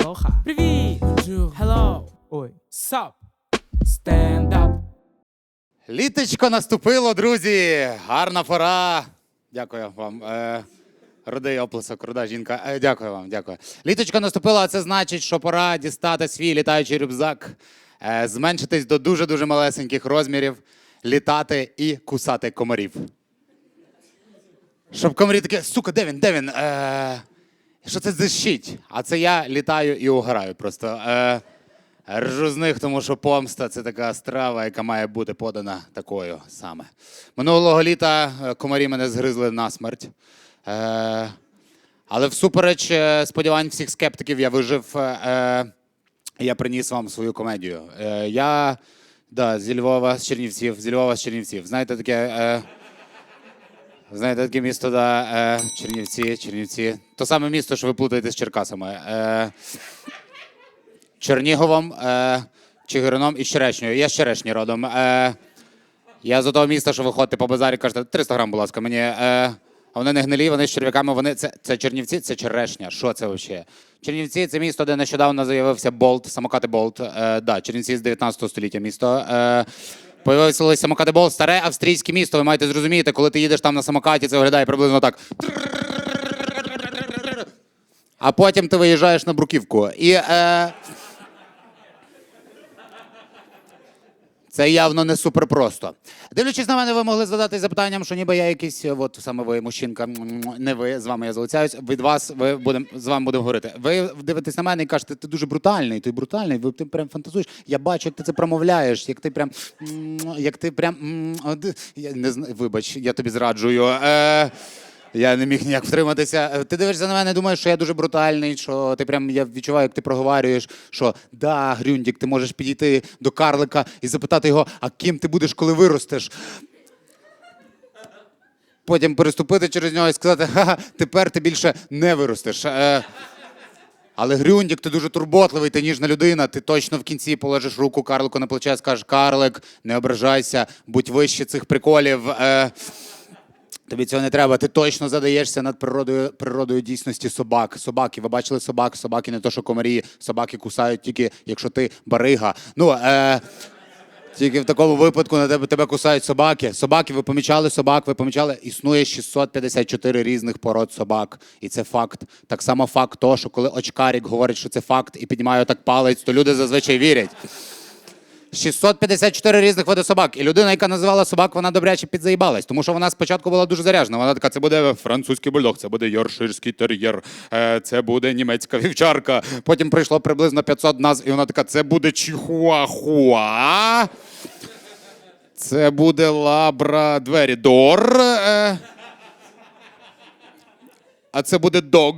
Алоха. Привіт. Hello. Ой. Sup. Stand up. Літочко наступило, друзі. Гарна пора. Дякую вам. Е, рудий оплесок, руда жінка. Е, дякую вам, дякую. Літочко наступило, а це значить, що пора дістати свій літаючий рюкзак, е, зменшитись до дуже-дуже малесеньких розмірів, літати і кусати комарів. Щоб комарі таке, сука, де він, де він? Е, що це за щить? А це я літаю і угораю просто. Е, Ржу з них, тому що помста це така страва, яка має бути подана такою саме. Минулого літа е, комарі мене згризли на смерть. Е, але всупереч е, сподівань всіх скептиків я вижив. Е, я приніс вам свою комедію. Е, я да, зі Львова, з Чернівців, зі Львова з Чернівців. Знаєте таке. Е, Знаєте, таке місто, да, е, Чернівці, Чернівці. То саме місто, що ви плутаєте з Черкасами. Е, Черніговом, е, Чигирином і Черешнею. Я з Черешні родом. Е, я з того міста, що ви ходите по базарі, кажете, 300 грам, будь ласка, мені. Е, а вони не гнилі, вони з черв'яками, вони це, це Чернівці, це Черешня. Що це взагалі? Чернівці це місто, де нещодавно з'явився Болт, самокати Болт. Е, да, Чернівці з 19 століття місто. Е, Появилися самокати Болт, старе австрійське місто. Ви маєте зрозуміти, коли ти їдеш там на самокаті, це виглядає приблизно так. А потім ти виїжджаєш на бруківку. І е, це явно не супер просто. Дивлячись на мене, ви могли задати запитанням, що ніби я якийсь, е, от саме ви, мужчинка, не ви, з вами я залицяюсь. Від вас ви будем, з вами будемо говорити. Ви дивитесь на мене і кажете, ти дуже брутальний, ти брутальний, ви ти прям фантазуєш. Я бачу, як ти це промовляєш, як ти прям, як ти прям, я не знаю, вибач, я тобі зраджую. Е, я не міг ніяк втриматися. Е, Ти дивишся на мене, думаєш, що я дуже брутальний, що ти прям я відчуваю, як ти проговорюєш, що да, Грюндік, ти можеш підійти до карлика і запитати його, а ким ти будеш, коли виростеш. Потім переступити через нього і сказати, ха, тепер ти більше не виростеш. Е, але Грюндік, ти дуже турботливий, ти ніжна людина. Ти точно в кінці положиш руку карлику на плече скажеш, карлик, не ображайся, будь вище цих приколів. Е, Тобі цього не треба. Ти точно задаєшся над природою, природою дійсності собак. Собаки, ви бачили собак? Собаки не то, що комарі, собаки кусають тільки, якщо ти барига. Ну, е, тільки в такому випадку на тебе, тебе кусають собаки. Собаки, ви помічали собак, ви помічали, існує 654 різних пород собак. І це факт. Так само факт того, що коли очкарік говорить, що це факт, і піднімає так палець, то люди зазвичай вірять. 654 різних види собак. І людина, яка називала собак, вона добряче підзаїбалась, тому що вона спочатку була дуже заряжена. Вона така: це буде французький бульдог, це буде йорширський тер'єр, е, це буде німецька вівчарка. Потім прийшло приблизно 500 назв, і вона така: це буде чихуахуа. Це буде лабрадверідор. Е, а це буде дог.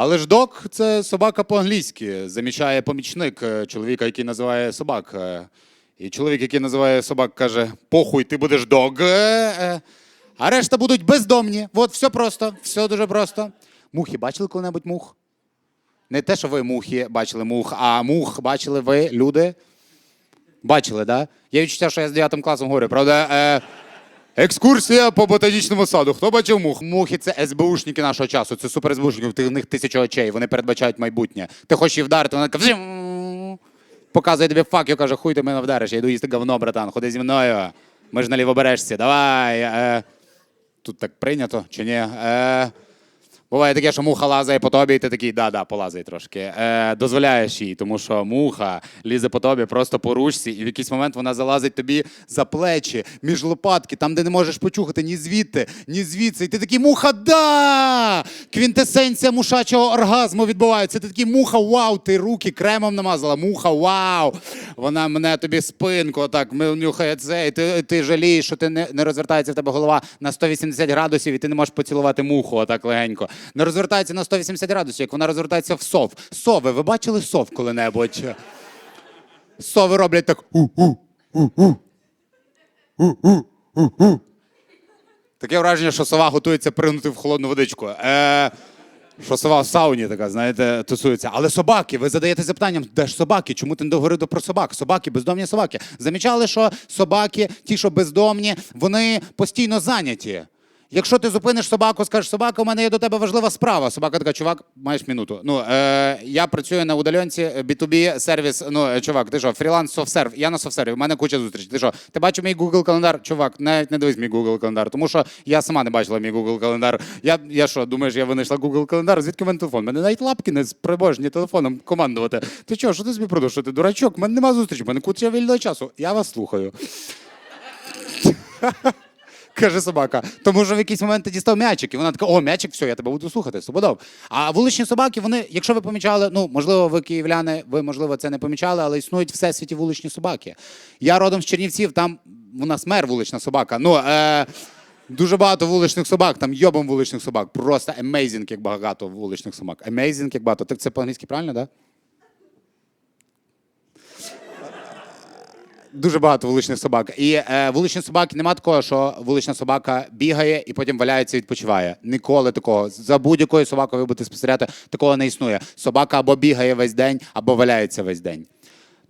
Але ж док це собака по-англійськи. Замічає помічник е, чоловіка, який називає собак. Е, І чоловік, який називає собак, каже: похуй, ти будеш дог. Е. А решта будуть бездомні. От все просто, все дуже просто. Мухи бачили коли-небудь мух? Не те, що ви мухи бачили мух, а мух бачили ви, люди. Бачили? Да? Я відчуття, що я з 9 класом говорю, правда? Е, Екскурсія по ботанічному саду. Хто бачив мух? Мухи це СБУшники нашого часу. Це супер СБУшники. У них тисяча очей. Вони передбачають майбутнє. Ти хочеш її вдарити, вона така показує тобі фак, і каже, хуй ти мене вдариш. Я йду їсти говно, братан. Ходи зі мною. Ми ж на лівобережці. Давай. Е. Тут так прийнято чи ні? Е. Буває таке, що муха лазає по тобі, і ти такий, да-да, полазай трошки. Е, дозволяєш їй, тому що муха лізе по тобі просто по ручці, і в якийсь момент вона залазить тобі за плечі, між лопатки, там, де не можеш почухати ні звідти, ні звідси. І ти такий муха, да! Квінтесенція мушачого оргазму відбувається. Ти такий муха, вау, ти руки кремом намазала. Муха, вау! Вона мене тобі спинку отак нюхає це, і ти, ти жалієш, що ти не, не розвертається в тебе голова на 180 градусів, і ти не можеш поцілувати муху отак легенько. Не розвертається на 180 градусів, як вона розвертається в сов. Сови, ви бачили сов коли-небудь? Сови роблять так. у-у, у-у, у-у, у-у. Таке враження, що сова готується пригнути в холодну водичку. Е, що сова в сауні така, знаєте, тусується. Але собаки, ви задаєте запитанням, де ж собаки? Чому ти не договорив про собак? Собаки, бездомні собаки. Замічали, що собаки, ті, що бездомні, вони постійно зайняті. Якщо ти зупиниш собаку, скажеш, собака, у мене є до тебе важлива справа. Собака така, чувак, маєш минуту. Ну, е, я працюю на удаленці B2B сервіс. Ну, е, чувак, ти що, фріланс софтсерв. Я на софтсерві, у мене куча зустріч. Ти що, ти бачив мій Google календар? Чувак, навіть не дивись мій Google календар, тому що я сама не бачила мій Google календар. Я, я що, думаєш, я винайшла Google календар? Звідки мене телефон? Мене навіть лапки не спроможні телефоном командувати. Ти що, що ти собі продав? Що ти дурачок? У мене нема зустрічі, в мене куча вільного часу. Я вас слухаю. Каже собака. Тому що в якийсь момент ти дістав м'ячик, і вона така: о, м'ячик, все, я тебе буду слухати, свободов. А вуличні собаки, вони, якщо ви помічали, ну можливо, ви київляни, ви можливо це не помічали, але існують всесвіті вуличні собаки. Я родом з Чернівців, там у нас мер вулична собака. Ну е, дуже багато вуличних собак, там йобом вуличних собак. Просто amazing, як багато вуличних собак. Amazing, як багато. Так це по-англійськи правильно, так? Да? Дуже багато вуличних собак. І е, вуличні собаки нема такого, що вулична собака бігає і потім валяється і відпочиває. Ніколи такого. За будь-якою собакою будете спостерігати, такого не існує. Собака або бігає весь день, або валяється весь день.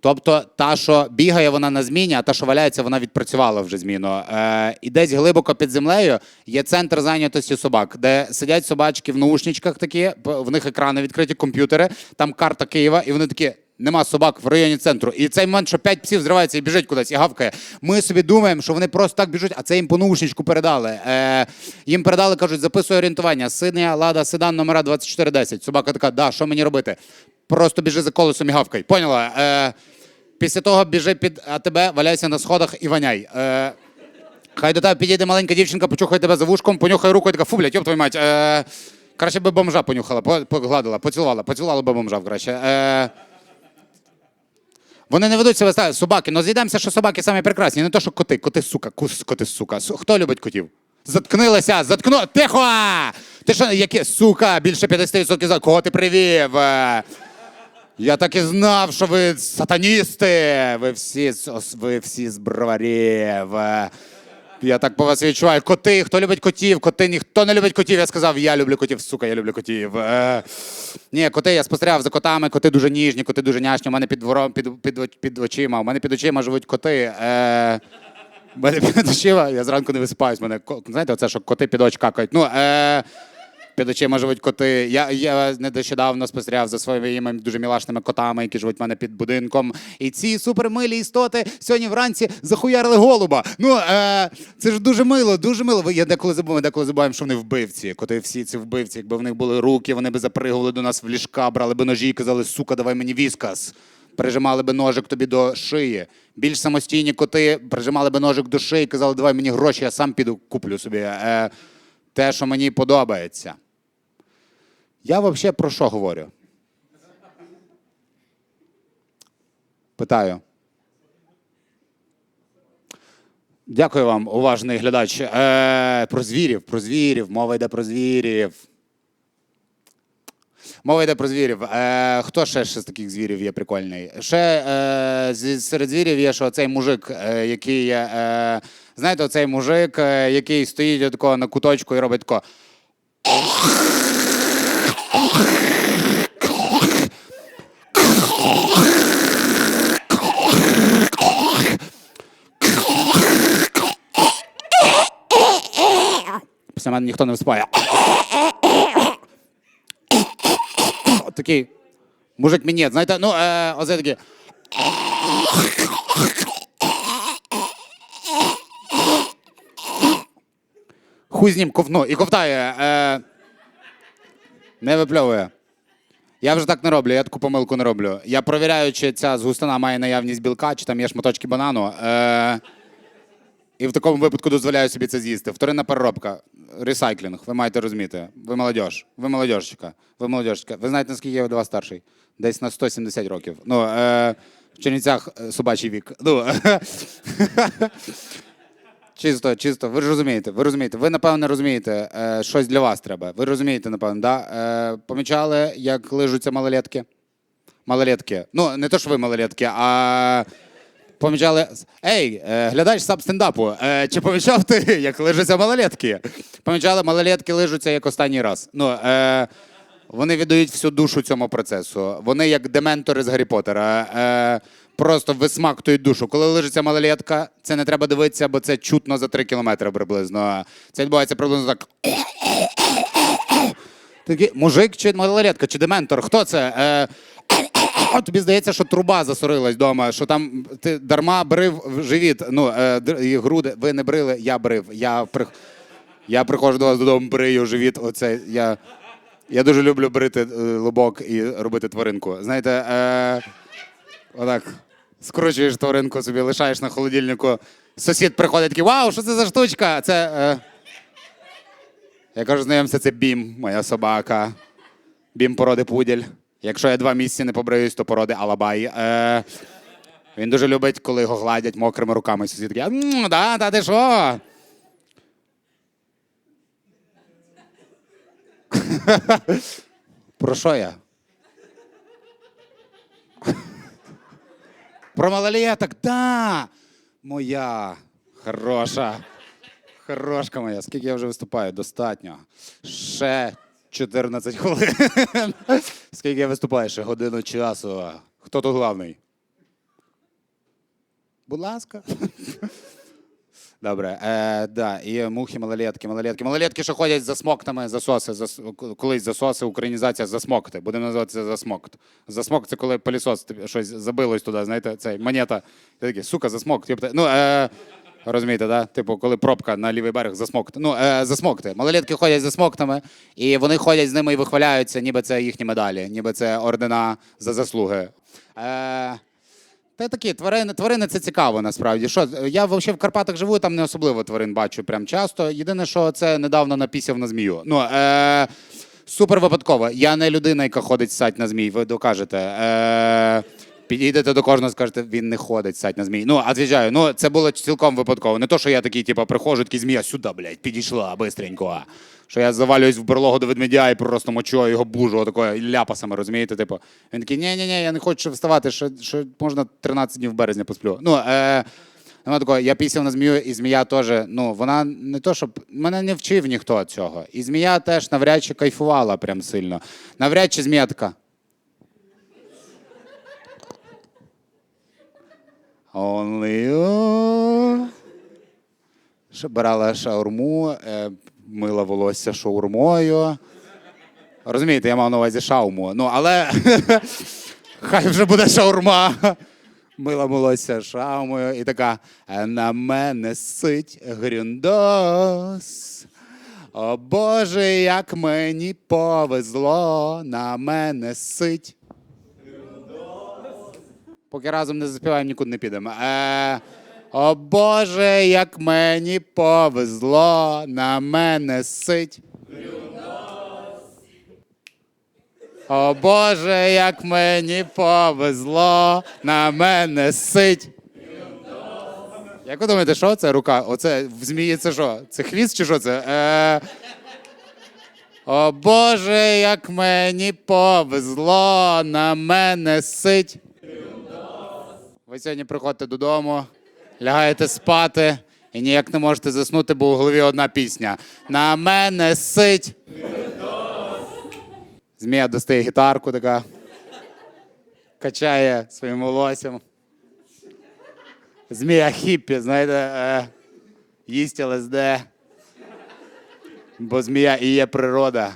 Тобто, та, що бігає, вона на зміні, а та, що валяється, вона відпрацювала вже зміну. Е, і десь глибоко під землею є центр зайнятості собак, де сидять собачки в наушничках такі, в них екрани відкриті, комп'ютери, там карта Києва, і вони такі. Нема собак в районі центру. І цей момент, що п'ять псів зривається і біжить кудись і гавкає. Ми собі думаємо, що вони просто так біжуть, а це їм по наушничку передали. Е, їм передали, кажуть, записуй орієнтування. Синя лада, седан номера 2410. Собака така, да, що мені робити? Просто біжи за колесом і гавкай. Поняла? Е, після того біжи під АТБ, валяйся на сходах і ваняй. Е, Хай до тебе підійде маленька дівчинка, почухає тебе за вушком, понюхає руку і така, фу, блядь, йоп твою мать. Е, краще би бомжа понюхала, погладила, поцілувала, поцілувала би бомжа краще. Е, вони не ведуть себе ста- собаки, ну зійдемося, що собаки самі прекрасні, не то, що коти, коти, сука, кус, коти, сука. Хто любить котів? Заткнилися, заткну. Тихо! Ти що, яке, сука, більше 50% за кого ти привів? Е, Я так і знав, що ви сатаністи. Ви всі, ви всі з броварів. Я так по вас відчуваю. Коти, хто любить котів? Коти, ніхто не любить котів. Я сказав, я люблю котів. Сука, я люблю котів. Е, ні, коти, я спостерігав за котами, коти дуже ніжні, коти дуже няшні. У мене під двором, під, під, під очима. У мене під очима живуть коти. Е, у мене під очима, я зранку не висипаюсь. Мене, знаєте, оце, що коти під очі какають. Ну, е, під очима живуть коти. Я, я нещодавно спостерігав за своїми дуже мілашними котами, які живуть в мене під будинком. І ці супермилі істоти сьогодні вранці захуярили голуба. Ну е, це ж дуже мило, дуже мило. Я деколи забуваю, деколи забуваємо, що вони вбивці. Коти всі ці вбивці. Якби в них були руки, вони би запригували до нас в ліжка, брали би ножі і казали, сука, давай мені віскас. Прижимали би ножик тобі до шиї. Більш самостійні коти прижимали би ножик до шиї казали, давай мені гроші, я сам піду куплю собі. Е, те, що мені подобається. Я взагалі про що говорю? Питаю. Дякую вам, уважний глядач. Е, про звірів, про звірів. Мова йде про звірів. Мова йде про звірів. Е, хто ще, з таких звірів є прикольний? Ще е, серед звірів є, що цей мужик, е, який. Е, знаєте, оцей мужик, е, який стоїть отако на куточку і робить тако. Після мене ніхто не виступає. Такий мужик мені, знаєте, ну, е, оце такий. Хуй з ним ковну і ковтає. Е, не випльовує. Я вже так не роблю, я таку помилку не роблю. Я провіряю, чи ця згустина має наявність білка, чи там є шматочки банану. Е, і в такому випадку дозволяю собі це з'їсти. Вторинна переробка, ресайклінг, ви маєте розуміти. Ви молодіж, ви молодіжчика, ви молодіжчика. Ви знаєте, наскільки я від вас старший? Десь на 170 років. Ну, е, в Чернівцях е, собачий вік. Ну, чисто, чисто, ви ж розумієте, ви розумієте. Ви, напевно, розумієте, е, щось для вас треба. Ви розумієте, напевно, да? Е, помічали, як лижуться малолетки? Малолетки. Ну, не то, що ви малолетки, а помічали. Ей, е, глядач саб стендапу. Е, чи помічав ти, як лижуться малолетки? Помічали, малолетки лижуться як останній раз. Ну, е, Вони віддають всю душу цьому процесу. Вони як дементори з Гаррі Поттера. Е, просто висмактують душу. Коли лежиться малолетка, це не треба дивитися, бо це чутно за 3 кілометри приблизно. Це відбувається приблизно так. Такий мужик чи малолетка, чи дементор? Хто це? Е, тобі здається, що труба засорилась вдома, що там ти дарма брив живіт. Ну, е, груди. Ви не брили, я брив. Я, при... я приходжу до вас додому, брию живіт. Оце я. Я дуже люблю брити е, лобок і робити тваринку. Знаєте, е, отак скручуєш тваринку, собі лишаєш на холодильнику. Сусід приходить такий, вау, що це за штучка? Це. Е... Я кажу, знайомся, це Бім, моя собака. Бім породи пуділь. Якщо я два місяці не побриюсь, то породи Алабай. Е... Він дуже любить, коли його гладять мокрими руками. Сусід такий, «М, да, та ти що? Про що я? Про малолеток, да! Моя хороша. Хорошка моя. Скільки я вже виступаю? Достатньо. Ще 14 хвилин. Скільки я виступаю? Ще годину часу. Хто тут главний? Будь ласка. Добре, е, да, і мухи, малолетки, малолетки. Малолетки, що ходять за смоктами, засоси, зас... колись засоси, українізація засмокти. Будемо називати це засмокт. Засмок це коли пилісос щось забилось туди, знаєте, цей монета. Ти такий, сука, засмок. Типу, ну, е, розумієте, да? Типу, коли пробка на лівий берег засмокти. Ну, е, засмокти. Малолетки ходять за смоктами, і вони ходять з ними і вихваляються, ніби це їхні медалі, ніби це ордена за заслуги. Е, та такі тварини, тварини це цікаво насправді. Що я взагалі в Карпатах живу, там не особливо тварин бачу прям часто. Єдине, що це недавно напісяв на змію. Ну е, супер випадково. Я не людина, яка ходить сать на змій. Ви докажете. Е, Підійдете до кожного, скажете, він не ходить сать на змій. Ну, звичайно, ну це було цілком випадково. Не то, що я такий, типу, приходжу, такий змія сюди, блядь, підійшла бистренько. Що я завалююсь в берлогу до ведмедя і просто мочою його бужу отакою ляпасами, розумієте? Типу, він такий, ні, ні, ні, я не хочу вставати, що, що можна 13 днів березня посплю. Ну, е, Нема такого, я пісяв на змію, і змія теж, ну, вона не то, щоб. Мене не вчив ніхто цього. І змія теж навряд чи кайфувала прям сильно. Навряд чи змія така. Only you. Брала шаурму, е, мила волосся шаурмою. Розумієте, я мав на увазі шауму. Ну, але хай вже буде шаурма. Мила волосся шаумою і така «Е, на мене сить грюндос. О Боже, як мені повезло, на мене сить. Поки разом не заспіваємо, нікуди не підемо. Е, о Боже, як мені повезло, на мене сить. О Боже, як мені повезло, на мене сить. Як ви думаєте, що це рука? Оце в змії це що? Це хвіст чи що це? Е... О Боже, як мені повезло, на мене сить. Ви сьогодні приходите додому, лягаєте спати і ніяк не можете заснути, бо у голові одна пісня. На мене сить. Змія достає гітарку така, качає своїм волоссям. Змія хіппі, знаєте, е, їсть ЛСД. Бо змія і є природа.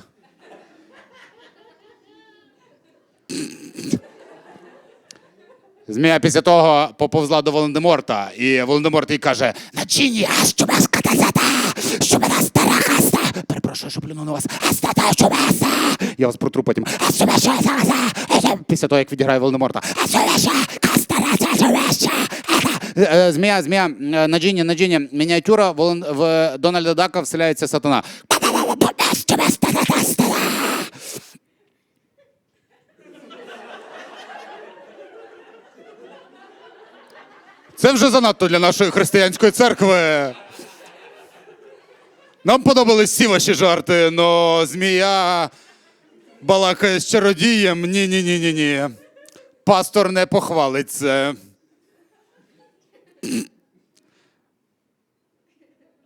Змія після того поповзла до Волан-де-Морта, і Волан-де-Морт їй каже: Начині, а що вас катазата, що мене стара хаста. Перепрошую, що плюну на вас. А стата, що вас? Я вас протру потім. А що вас? Після того, як відіграє Волан-де-Морта. А що що вас? Е, Змія, змія, е, на джині, на джині, мініатюра в Дональда Дака вселяється сатана. Що вас? Це вже занадто для нашої християнської церкви. Нам подобались всі ваші жарти, но змія балакає з чародієм. Ні, ні, ні, ні, ні. Пастор не похвалить це.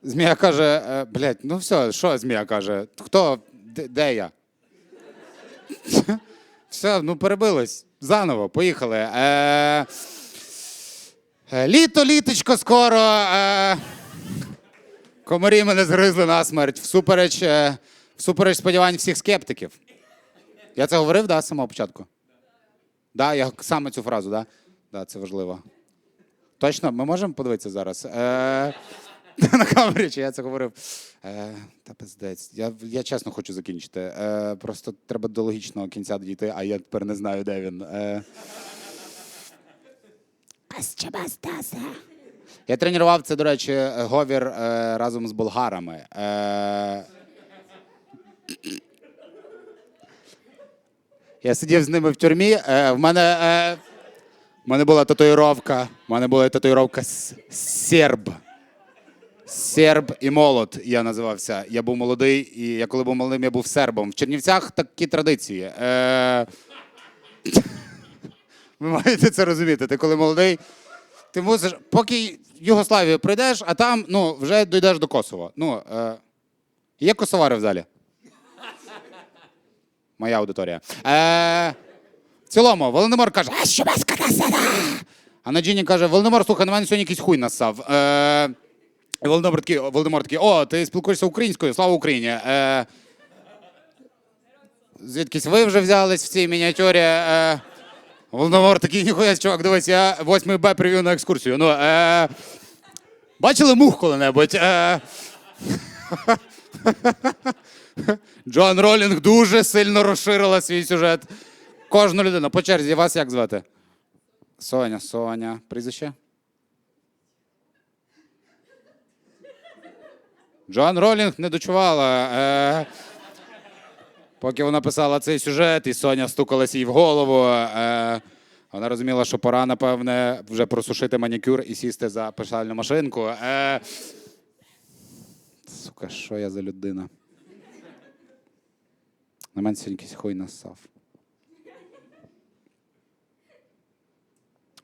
Змія каже: «Е, блядь, ну все, що змія каже? Хто? Де, де я? Все, ну перебилось. Заново, поїхали. Е, літо, літочко скоро. Е, комарі мене згризли на смерть. Всупереч, е, всупереч сподівань всіх скептиків. Я це говорив, да, з самого початку? Да, я саме цю фразу, да? Да, це важливо. Точно, ми можемо подивитися зараз? Е, на камері, чи я це говорив. Е, та пиздець. Я, я чесно хочу закінчити. Е, просто треба до логічного кінця дійти, а я тепер не знаю, де він. Е, я тренував це, до речі, говір е, разом з болгарами. Е, я сидів з ними в тюрмі. Е, в мене. Е, в мене була татуїровка. В мене була татуїровка серб. Серб і молод я називався. Я був молодий, і я коли був молодим, я був сербом. В Чернівцях такі традиції. Е... Ви маєте це розуміти. Ти коли молодий, ти мусиш, поки Югославію прийдеш, а там ну, вже дійдеш до Косова. Ну, е... Є косовари в залі? Моя аудиторія. Е... В цілому, Володимир каже, а що без катасена? А Наджіні каже, Володимир, слухай, на мене сьогодні якийсь хуй насав. Е... І Володимир такий, Володимир такий, о, ти спілкуєшся українською, слава Україні. Е... Звідкись ви вже взялись в цій мініатюрі. Е... Володимир такий, ніхуя, чувак, дивись, я 8 Б привів на екскурсію. Ну, е... Бачили мух коли-небудь? Е... Джон Ролінг дуже сильно розширила свій сюжет. Кожну людину. По черзі, вас як звати? Соня, Соня. Прізвище? Джон Ролінг не дочувала. Е, поки вона писала цей сюжет, і Соня стукалася їй в голову. Е, вона розуміла, що пора, напевне, вже просушити манікюр і сісти за писальну машинку. Е, сука, що я за людина? На мене сьогодні якийсь хуй насав.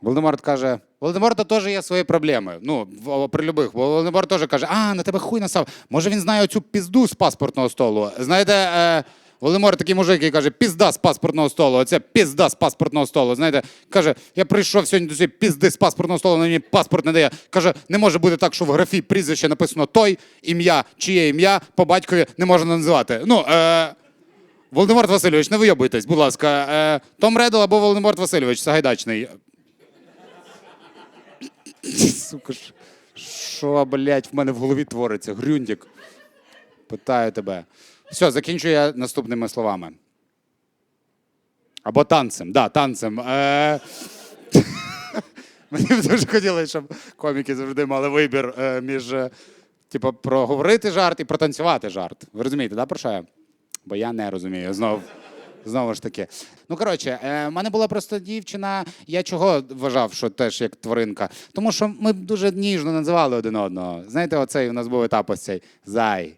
Володимир каже, Володимирта теж є свої проблеми. Ну, при любих. Володимир теж каже, а, на тебе хуй насав. Може він знає оцю пізду з паспортного столу. Знаєте, е, Володимир такий мужик, який каже, пізда з паспортного столу. Оце пізда з паспортного столу. Знаєте, каже, я прийшов сьогодні до цієї пізди з паспортного столу, мені паспорт не дає. Каже, не може бути так, що в графі прізвище написано той, ім'я, чиє ім'я по батькові не можна називати. Ну, е, Володимир Васильович, не вийобуйтесь, будь ласка. Е, Том Редл або Володимир Васильович, Сагайдачний. Сука, ж, що, блядь, в мене в голові твориться? Грюндік. Питаю тебе. Все, закінчую я наступними словами. Або танцем. Да, танцем. Е... Мені б дуже хотілося, щоб коміки завжди мали вибір е, між, е, типу, проговорити жарт і протанцювати жарт. Ви розумієте, да, про що я? Бо я не розумію. Знов. Знову ж таки. Ну, коротше, е, в мене була просто дівчина. Я чого вважав, що теж як тваринка? Тому що ми дуже ніжно називали один одного. Знаєте, оцей у нас був етап ось цей зай.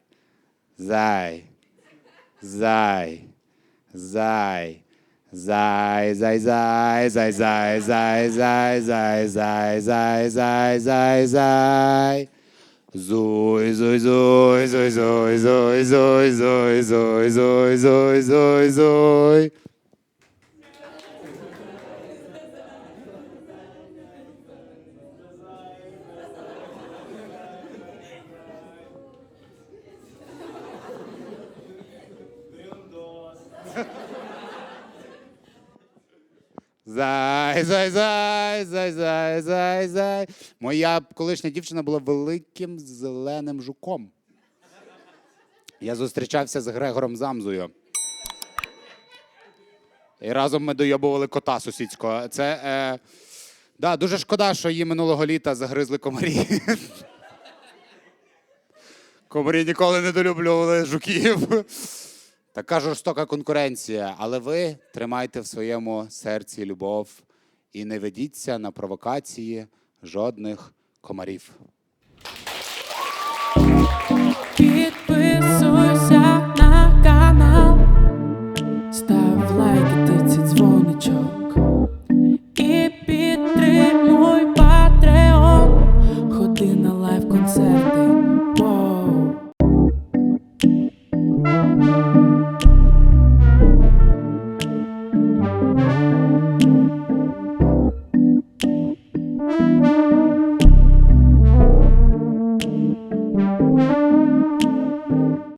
Зай. sei, sei, sei, sei, sei, sei, sei, sei, sei, sei, sei, sei, sei, sei, sei, Zoi, zoi, zoi, zoi, zoi, zoi, zoi, zoi, zoi, zoi, zoi, zoi, zoi, zoi, Зай, зай, зай, зай, зай, зай, зай. Моя колишня дівчина була великим зеленим жуком. Я зустрічався з Грегором Замзою. І разом ми дойобували кота сусідського. Це е, да, дуже шкода, що її минулого літа загризли комарі. Комарі ніколи не долюблювали жуків. Така жорстока конкуренція, але ви тримайте в своєму серці любов і не ведіться на провокації жодних комарів. Підписуйся